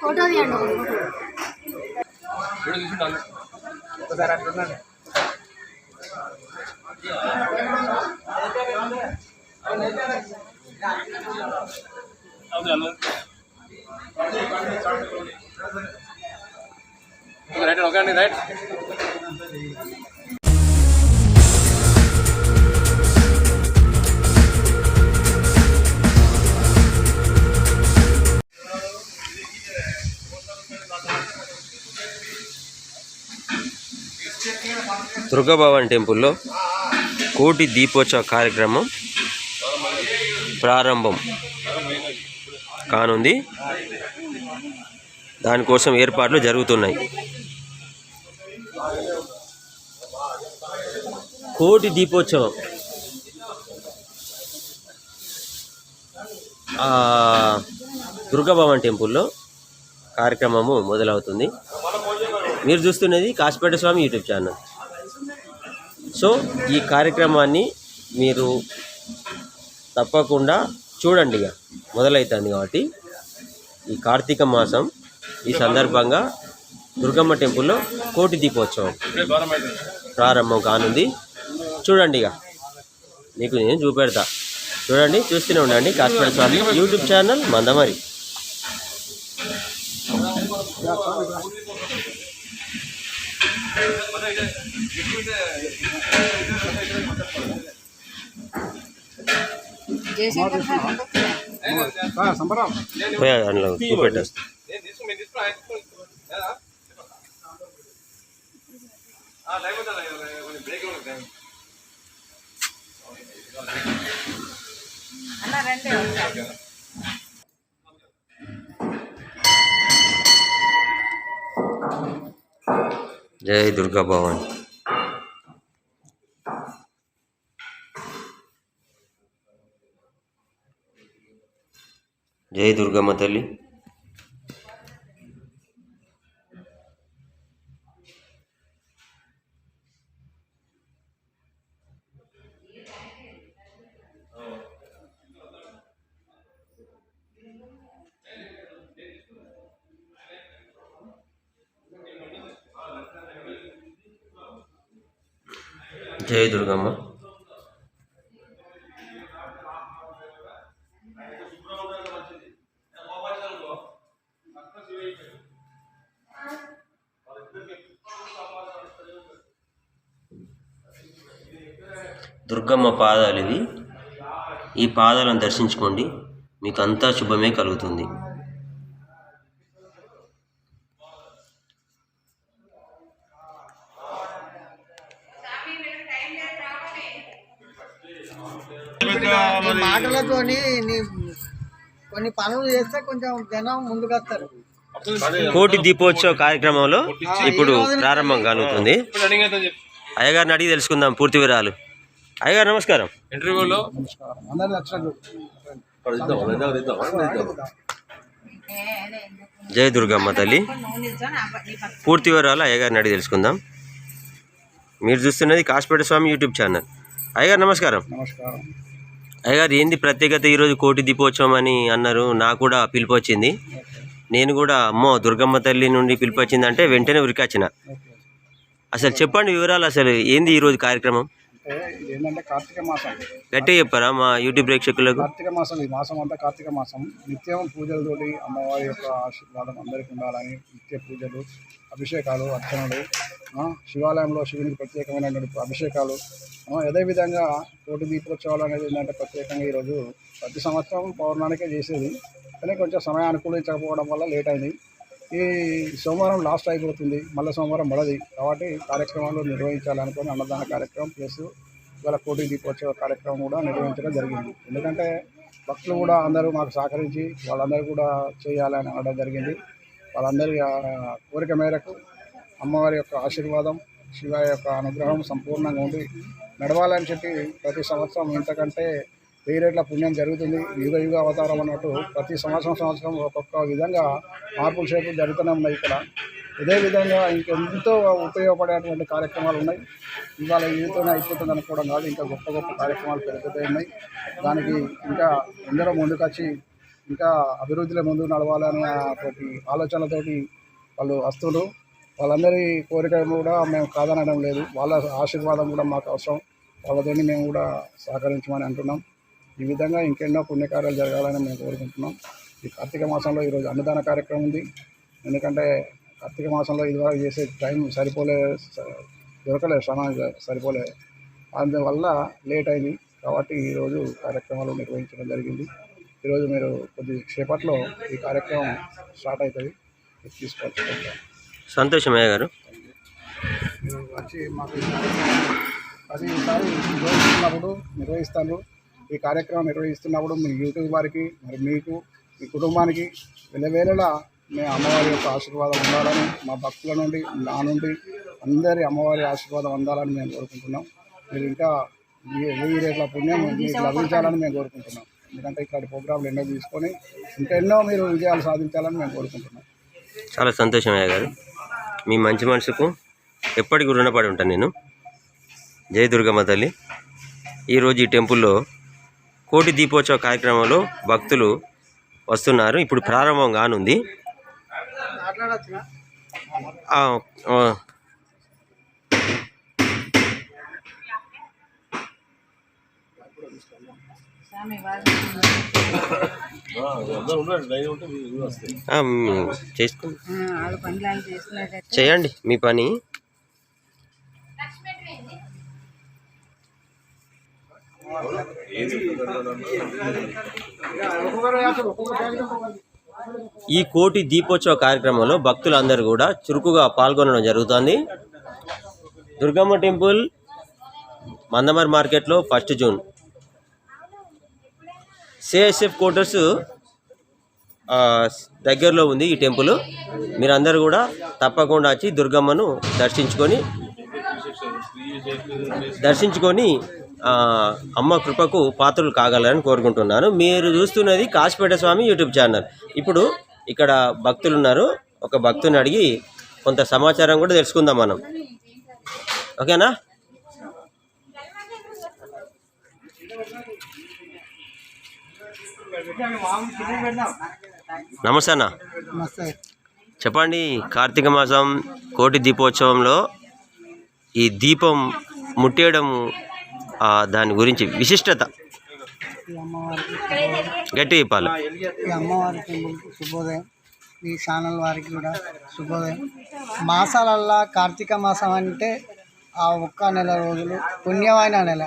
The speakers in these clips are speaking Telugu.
ఫోటో తీయండి ఒక ఫోటో ఒకసారి అట్లున్నాను రైట్ ఓకే అండి రైట్ దుర్గాభవన్ టెంపుల్లో కోటి దీపోత్సవ కార్యక్రమం ప్రారంభం కానుంది. దానికోసం ఏర్పాట్లు జరుగుతున్నాయి. కోటి దీపోత్సవం. దుర్గాభవన్ టెంపుల్లో కార్యక్రమము మొదలవుతుంది. మీరు చూస్తున్నది Kasipet Swamy YouTube channel. So ఈ కార్యక్రమాన్ని మీరు తప్పకుండా చూడండి ఇక. మొదలవుతుంది కాబట్టి ఈ కార్తీక మాసం ఈ సందర్భంగా దుర్గమ్మ టెంపుల్లో కోటి దీపోత్సవం ప్రారంభం కానుంది. చూడండి ఇక. మీకు నేను చూపెడతా. చూడండి చూస్తూనే ఉండండి. Kashmira Swamy YouTube channel Mandamarri. Thank you. అందులో చూపెట్టేస్తా నేను తీసుకుని మీరు తీసుకుని ఆయన తీసుకుని లేదా? లైవ్ ఉందా కొంచెం బ్రేక్ ఉంది టైం జై దుర్గా భవన్. జై దుర్గమ్మ తల్లి జై దుర్గమ్మ దుర్గమ్మ పాదాలు ఇవి. ఈ పాదాలను దర్శించుకోండి. మీకు అంతా శుభమే కలుగుతుంది. మాటలతోని కొన్ని పనులు చేస్తే కొంచెం జనం ముందుకు వస్తారు కోటి దీపోత్సవ కార్యక్రమంలో ఇప్పుడు ప్రారంభం కలుగుతుంది అయ్యగారిని అడిగి తెలుసుకుందాం పూర్తి వివరాలు. అయ్యగారు నమస్కారం. ఇంటర్వ్యూలో? అందరు లక్షలు జై దుర్గమ్మ తల్లి. పూర్తి వివరాలు అయ్యగారిని అడిగి తెలుసుకుందాం. మీరు చూస్తున్నది కాసిపేట స్వామి యూట్యూబ్ ఛానల్. అయ్యగారు నమస్కారం. నమస్కారం. అయ్యగారు ఏంది ప్రత్యేకత ఈరోజు కోటి దీపోత్సవం అని అన్నారు. నాకు కూడా పిలుపు వచ్చింది నేను కూడా అమ్మో దుర్గమ్మ తల్లి నుండి పిలుపు వచ్చిందంటే వెంటనే ఉరికొచ్చిన అసలు చెప్పండి వివరాలు అసలు ఏంది ఈరోజు కార్యక్రమం? ఏంటంటే కార్తీక మాసం. గట్టిగా చెప్పారా మా యూట్యూబ్ ప్రేక్షకులకు? కార్తీక మాసం ఈ మాసం అంతా కార్తీక మాసం. నిత్యం పూజలతోటి అమ్మవారి యొక్క ఆశీర్వాదం అందరికీ ఉండాలని నిత్య పూజలు అభిషేకాలు అర్చనలు శివాలయంలో శివునికి ప్రత్యేకమైనటువంటి అభిషేకాలు. అదేవిధంగా కోటి దీపోత్సవాలు అనేది ఏంటంటే ప్రత్యేకంగా ఈరోజు ప్రతి సంవత్సరం పౌర్ణానికే చేసేది. కానీ కొంచెం సమయం అనుకూలించకపోవడం వల్ల లేట్ అయింది. ఈ సోమవారం లాస్ట్ అయిపోతుంది. మళ్ళీ సోమవారం పడది. కాబట్టి కార్యక్రమాలు నిర్వహించాలనుకుని అన్నదాన కార్యక్రమం ప్లస్ ఇవాళ కోటి దీపోత్సవ కార్యక్రమం కూడా నిర్వహించడం జరిగింది. ఎందుకంటే భక్తులు కూడా అందరూ మాకు సహకరించి వాళ్ళందరూ కూడా చేయాలని అనడం జరిగింది. వాళ్ళందరి కోరిక మేరకు అమ్మవారి యొక్క ఆశీర్వాదం శివ యొక్క అనుగ్రహం సంపూర్ణంగా ఉండి నడవాలని చెప్పి ప్రతి సంవత్సరం ఇంతకంటే వెయ్యి రేట్ల పుణ్యం జరుగుతుంది. యుగ యుగ అవతారం అన్నట్టు ప్రతి సంవత్సరం సంవత్సరం ఒక్కొక్క విధంగా మార్పులు చేతులు జరుగుతూనే ఉన్నాయి ఇక్కడ. ఇదే విధంగా ఇంకెంతో ఉపయోగపడేటువంటి కార్యక్రమాలు ఉన్నాయి. ఇవాళ ఈతోనే అయిపోతుంది అనుకోవడం కాదు. ఇంకా గొప్ప గొప్ప కార్యక్రమాలు పెరుగుతూ ఉన్నాయి. దానికి ఇంకా అందరం ముందుకొచ్చి ఇంకా అభివృద్ధిలో ముందుకు నడవాలనే ఆలోచనలతోటి వాళ్ళు వస్తున్నారు. వాళ్ళందరి కోరిక కూడా మేము కాదనడం లేదు. వాళ్ళ ఆశీర్వాదం కూడా మాకు అవసరం. వాళ్ళతోని మేము కూడా సహకరించమని అంటున్నాం. ఈ విధంగా ఇంకెన్నో పుణ్యకార్యాలు జరగాలని మేము కోరుకుంటున్నాం. ఈ కార్తీక మాసంలో ఈరోజు అన్నదాన కార్యక్రమం ఉంది. ఎందుకంటే కార్తీక మాసంలో ఇదివరకు చేసే టైం సరిపోలే దొరకలేదు సమయం సరిపోలే. అందువల్ల లేట్ అయింది. కాబట్టి ఈరోజు కార్యక్రమాలు నిర్వహించడం జరిగింది. ఈరోజు మీరు కొద్ది సేపట్లో ఈ కార్యక్రమం స్టార్ట్ అవుతుంది. ఇది తీసుకోవచ్చు సంతోషమయ్య గారు. వచ్చి మాకు ఈ కార్యక్రమం ప్రతిసారి నిర్వహిస్తున్నప్పుడు నిర్వహిస్తాను. ఈ కార్యక్రమం నిర్వహిస్తున్నప్పుడు మీ యూట్యూబ్ వారికి మరి మీకు మీ కుటుంబానికి వేళవేళలా మీ అమ్మవారి యొక్క ఆశీర్వాదం ఉండాలని మా భక్తుల నుండి నా నుండి అందరి అమ్మవారి ఆశీర్వాదం అందాలని మేము కోరుకుంటున్నాం. మీరు ఇంకా వెయ్యి రేట్ల పుణ్యం మీకు లభించాలని మేము కోరుకుంటున్నాం. ఎందుకంటే ఇట్లాంటి ప్రోగ్రాంలు ఎన్నో తీసుకొని ఇంకా ఎన్నో మీరు విజయాలు సాధించాలని మేము కోరుకుంటున్నాం. చాలా సంతోషమయ్య గారు. మీ మంచి మనసుకు ఎప్పటికి రుణపడి ఉంటాను నేను. జై దుర్గమ్మ తల్లి. ఈరోజు ఈ టెంపుల్లో కోటి దీపోత్సవ కార్యక్రమంలో భక్తులు వస్తున్నారు. ఇప్పుడు ప్రారంభం కానుంది. చేసుకో చేయండి మీ పని. ఈ కోటి దీపోత్సవ కార్యక్రమంలో భక్తులందరూ కూడా చురుకుగా పాల్గొనడం జరుగుతుంది. దుర్గమ్మ టెంపుల్ మందమర్ మార్కెట్లో ఫస్ట్ జూన్. సిఎస్ఎఫ్ క్వార్టర్స్ దగ్గరలో ఉంది ఈ టెంపుల్. మీరందరూ కూడా తప్పకుండా వచ్చి దుర్గమ్మను దర్శించుకొని దర్శించుకొని అమ్మ కృపకు పాత్రలు కాగలరని కోరుకుంటున్నాను. మీరు చూస్తున్నది కాశీపేట స్వామి యూట్యూబ్ ఛానల్. ఇప్పుడు ఇక్కడ భక్తులు ఉన్నారు ఒక భక్తుని అడిగి కొంత సమాచారం కూడా తెలుసుకుందాం మనం. ఓకేనా? నమస్తే అన్న. చెప్పండి కార్తీక మాసం కోటి దీపోత్సవంలో ఈ దీపం ముట్టేయడం దాని గురించి విశిష్టత. ఈ అమ్మవారికి గట్టి చెప్పాలి ఈ శుభోదయం. ఈ ఛానల్ వారికి కూడా శుభోదయం. మాసాలల్లా కార్తీక మాసం అంటే ఆ ఒక్క నెల రోజులు పుణ్యమైన నెల.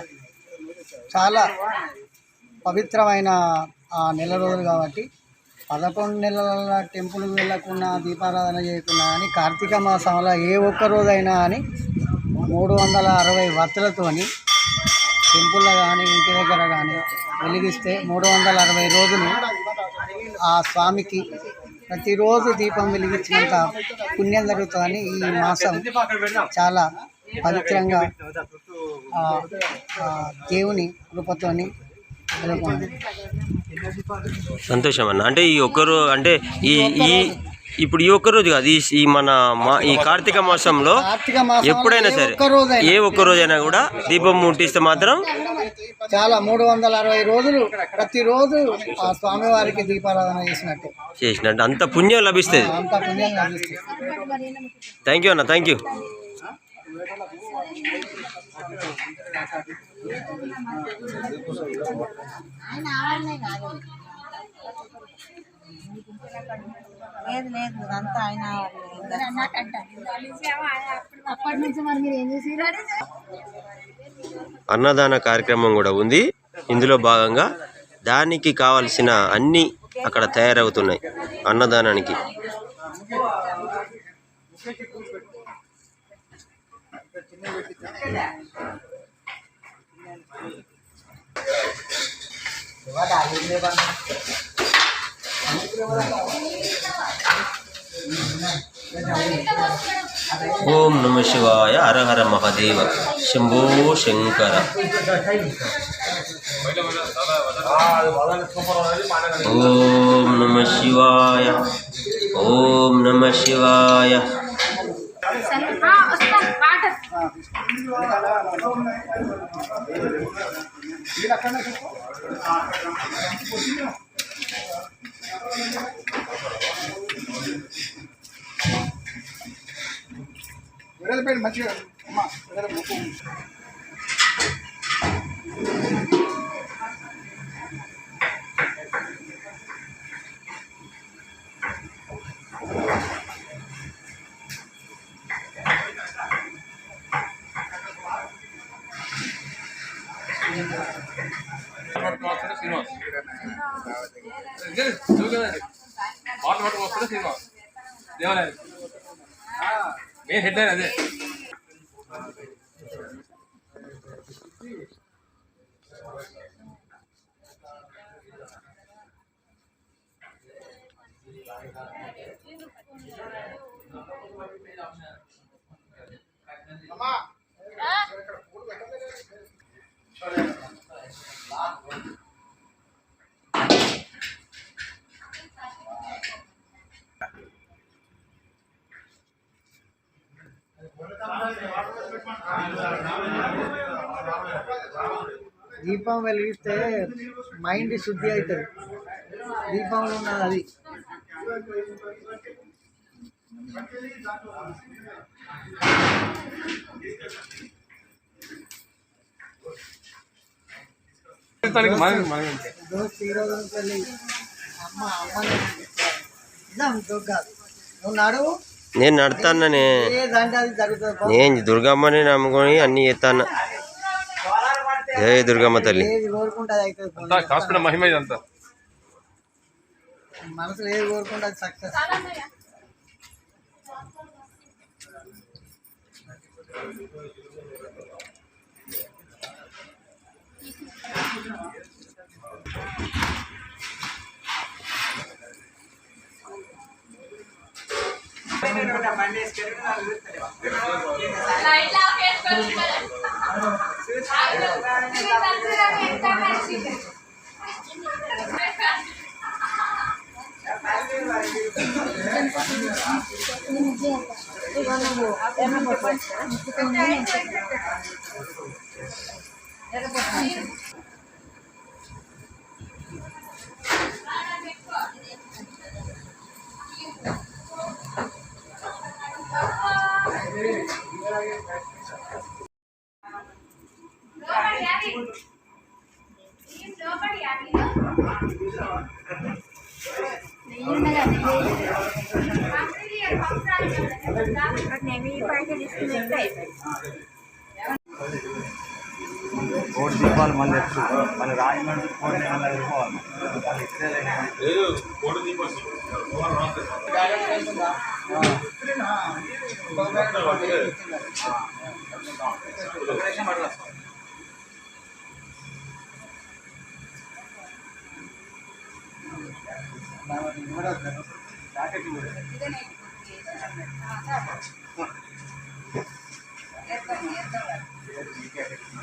చాలా పవిత్రమైన ఆ నెల రోజులు కాబట్టి పదకొండు నెలల టెంపుల్ వెళ్ళకుండా దీపారాధన చేయకుండా కానీ కార్తీక మాసంలో ఏ ఒక్క రోజైనా అని మూడు వందల అరవై వత్తులతోని టెంపుల్లో కానీ ఇంటి దగ్గర కానీ వెలిగిస్తే మూడు వందల అరవై రోజులు ఆ స్వామికి ప్రతిరోజు దీపం వెలిగించినంత పుణ్యం జరుగుతుందని ఈ మాసం చాలా పవిత్రంగా దేవుని కృపతోని సంతోషం అన్న. అంటే ఈ ఒక్కరు అంటే ఈ ఈ ఇప్పుడు ఈ ఒక్క రోజు కాదు ఈ మన మా ఈ కార్తీక మాసంలో ఎప్పుడైనా సరే ఏ ఒక్క రోజైనా కూడా దీపం ముట్టిస్తే మాత్రం చాలా మూడు వందల అరవై రోజులు ప్రతిరోజు ఆ స్వామివారికి దీపారాధన చేసినట్టు. చేసినట్టు. అంత పుణ్యం లభిస్తుంది. అంత పుణ్యం లభిస్తుంది. థ్యాంక్ యూ అన్న థ్యాంక్ యూ ఆయన కాదు. లేదు లేదు ఇదంతా ఆయన అప్పటి నుంచి మరి మీరు ఏం చేసి అన్నదాన కార్యక్రమం కూడా ఉంది. ఇందులో భాగంగా దానికి కావలసిన అన్నీ అక్కడ తయారవుతున్నాయి అన్నదానానికి. హర హర మహాదేవ శంభో శంకర ఓం నమ శివాయ ఓం నమ శివాయ వెళ్ళిపోయింది మంచిగా అమ్మా వెళ్ళి ముక్కు వస్తాడు మెయిన్ హెడ్ అదే దీపం వెలిగిస్తే మైండ్ శుద్ధి అవుతుంది. దీపంలో ఉన్నది అది. అమ్మ కాదు. నువ్వు నడువు నేను నడతాననే. నేను దుర్గమ్మని నమ్ముకొని అన్ని చేస్తాను జై దుర్గమ్మ తల్లి ఏది కోరుకుంటే అది అవుతుంది పో. అంతా కాసుకున్న మహిమ ఇదంతా మనసులో ఏది కోరుకుంటే అది కోటి దీపాలు మళ్ళీ ఎత్తు మళ్ళీ రాజమండ్రి కోటి నెలలు వెళ్ళిపోవాలి అది ఇక్కడే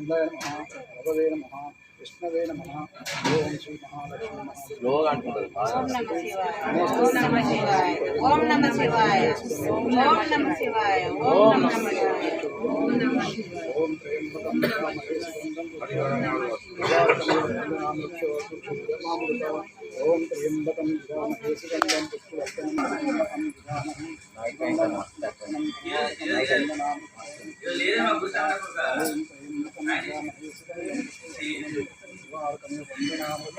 నందాయ నమ భగవే నమ విష్ణవే నమ ఓం శ్రీ మహాలక్ష్మి ఓం నమ శివాయ ఓం నమ శివాయ ఓం నమ శివాయ ఓం నమ శివాయ ఓం నమ శివాయ ఓం త్రయంబకం ఓం త్రయంబకం విధామహేసుగంధం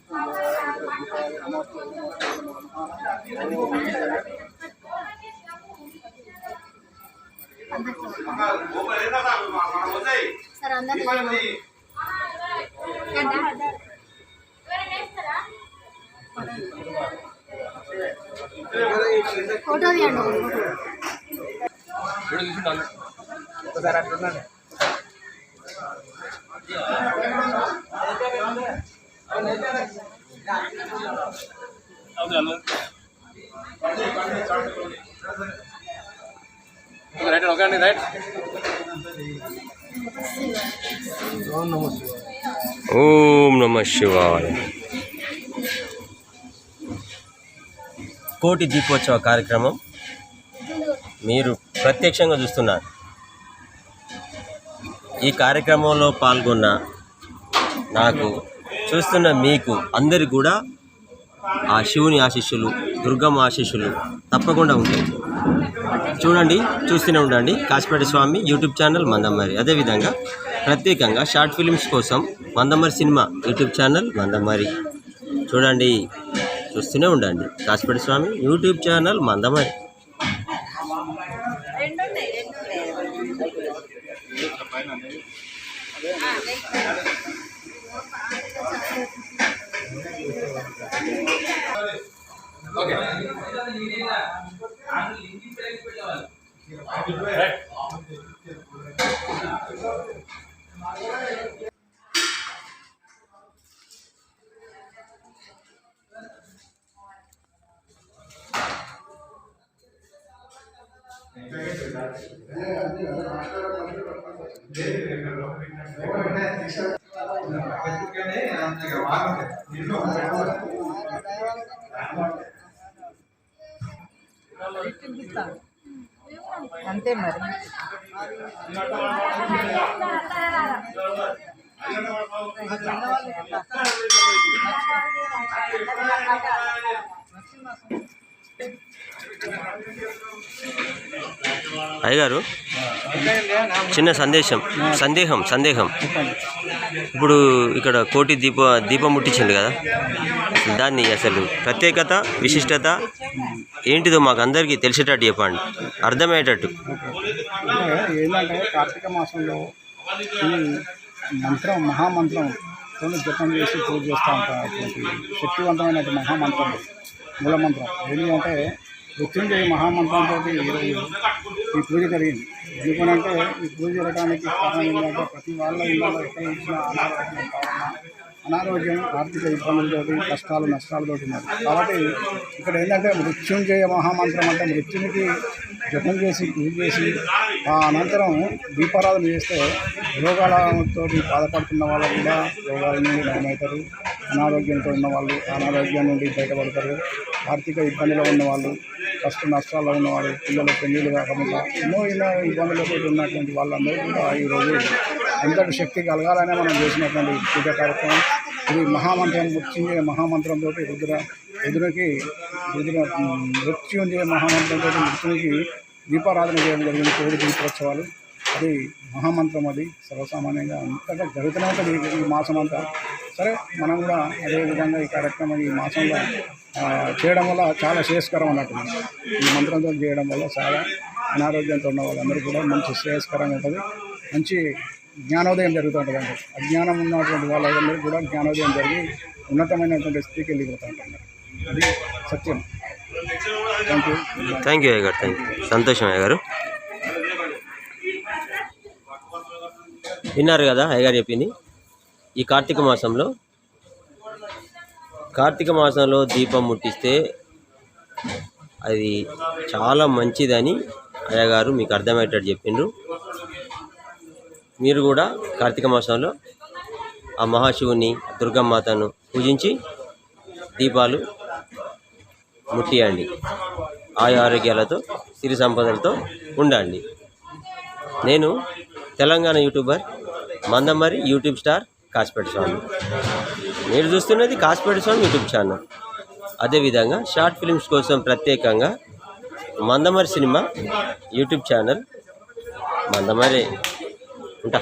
ಮಾಡಿ కోటి దీపోత్సవ కార్యక్రమం మీరు ప్రత్యక్షంగా చూస్తున్నారు. ఈ కార్యక్రమంలో పాల్గొన్న నాకు చూస్తున్న మీకు అందరు కూడా ఆ శివుని ఆశీస్సులు దుర్గమ్మ ఆశీస్సులు తప్పకుండా ఉంటాయి. చూడండి చూస్తూనే ఉండండి. Kasipet Swamy YouTube channel Mandamarri. అదేవిధంగా ప్రత్యేకంగా షార్ట్ ఫిలిమ్స్ కోసం Mandamarri cinema YouTube channel Mandamarri. చూడండి చూస్తూనే ఉండండి. Kasipet Swamy YouTube channel Mandamarri okay. అయ్యగారు చిన్న సందేశం సందేహం సందేహం. ఇప్పుడు ఇక్కడ కోటి దీప దీపం ముట్టించింది కదా. దాన్ని అసలు ప్రత్యేకత విశిష్టత ఏంటిదో మాకు అందరికీ తెలిసేటట్టు చెప్పండి. అర్థమయ్యేటట్టు. ఏంటంటే కార్తీక మాసంలో ఈ మంత్రం మహామంత్రం జపం చేసి పూజ చేస్తూ ఉంటాం అటువంటి శక్తివంతమైన మహామంత్రం. మూలమంత్రం. మంత్రం మృత్యుంజయ మహామంత్రంతో ఈరోజు ఈ పూజ జరిగింది. ఎందుకనంటే ఈ పూజ జరగడానికి కారణం ఏంటంటే ప్రతి వాళ్ళ ఇళ్ళలో ఎక్కడ అనారోగ్యం అనారోగ్యం ఆర్థిక ఇబ్బందులతోటి కష్టాలు నష్టాలతోటి ఉన్నారు. కాబట్టి ఇక్కడ ఏంటంటే మృత్యుంజయ మహామంత్రం అంటే మృత్యునికి జపం చేసి పూజ చేసి ఆ అనంతరం దీపారాధన చేస్తే రోగాలతో బాధపడుతున్న వాళ్ళు కూడా రోగాల నుండి నయమవుతారు. అనారోగ్యంతో ఉన్న వాళ్ళు అనారోగ్యం నుండి బయటపడతారు. ఆర్థిక ఇబ్బందిలో ఉన్నవాళ్ళు కష్ట నష్టాల్లో ఉన్నవాళ్ళు పిల్లలు పెళ్ళిళ్ళు కాకుండా ఎన్నో ఎన్నో ఇబ్బందులతో ఉన్నటువంటి వాళ్ళందరూ కూడా ఈరోజు ఎంతటి శక్తి కలగాలనే మనం చేసినటువంటి పూజ కార్యక్రమం. ఇది మహామంత్రం మృత్యుంజయ మహామంత్రంతో రుద్ర రుద్రకి రుద్ర మృత్యుంజయ మహామంత్రంతో మృత్యునికి దీపారాధన చేయడం జరిగింది కోడి దీపోత్సవాలు. అది మహామంత్రం అది. సర్వసామాన్యంగా అంతగా జరుగుతూనే ఉంటుంది ఈ- మాసం అంతా సరే మనం కూడా అదేవిధంగా ఈ కార్యక్రమం ఈ మాసంలో చేయడం వల్ల చాలా శ్రేయస్కరం అన్నట్టు. ఈ మంత్రంతో చేయడం వల్ల చాలా అనారోగ్యంతో ఉన్న వాళ్ళందరూ కూడా మంచి శ్రేయస్కరంగా ఉంటుంది. మంచి జ్ఞానోదయం జరుగుతూ ఉంటుంది అజ్ఞానం ఉన్నటువంటి వాళ్ళందరూ కూడా జ్ఞానోదయం జరిగి ఉన్నతమైనటువంటి స్థితికి వెళ్ళిపోతూ ఉంటున్నారు అది సత్యం. థ్యాంక్ యూ థ్యాంక్ యూ అయ్యగారు థ్యాంక్ యూ సంతోషం అయ్యగారు విన్నారు కదా అయ్యగారు చెప్పింది. ఈ కార్తీక మాసంలో కార్తీక మాసంలో దీపం ముట్టిస్తే అది చాలా మంచిదని అయ్యగారు మీకు అర్థమయ్యేటట్టు చెప్పిండ్రు. మీరు కూడా కార్తీక మాసంలో ఆ మహాశివుని దుర్గమ్మాతను పూజించి దీపాలు ముట్టియండి. ఆయు ఆరోగ్యాలతో సిరి సంపదలతో ఉండండి. నేను Telangana YouTuber Mandamarri YouTube star Kasipet Swamy. మీరు చూస్తున్నది కాస్పేట స్వామి యూట్యూబ్ ఛానల్. అదేవిధంగా షార్ట్ ఫిలిమ్స్ కోసం ప్రత్యేకంగా Mandamarri cinema YouTube channel. Mandamarri ఉంటా.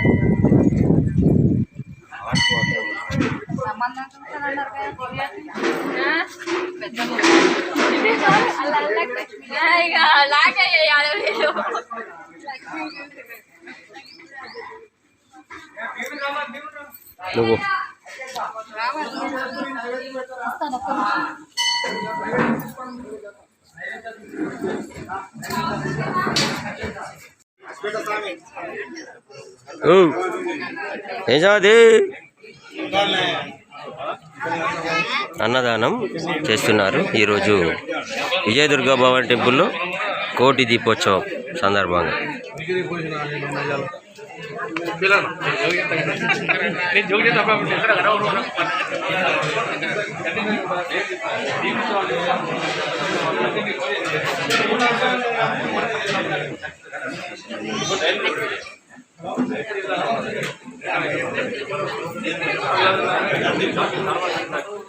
నువ్వు ఓ, ఏం చదివి అన్నదానం చేస్తున్నారు. ఈరోజు విజయదుర్గ భవన్ టెంపుల్లో కోటి దీపోత్సవం సందర్భంగా.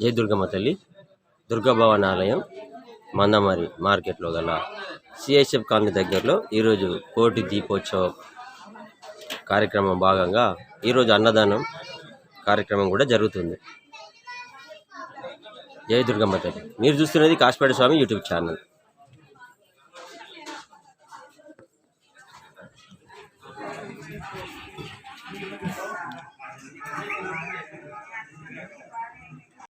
జయ జై దుర్గమ్మ తల్లి దుర్గాభవన్ ఆలయం మందమరి మార్కెట్లో గల సిఎస్ఎఫ్ కాలనీ దగ్గరలో ఈరోజు కోటి దీపోత్సవం కార్యక్రమం భాగంగా ఈరోజు అన్నదానం కార్యక్రమం కూడా జరుగుతుంది. జయ దుర్గమ్మ తల్లి. మీరు చూస్తున్నది కాశపేట స్వామి యూట్యూబ్ ఛానల్.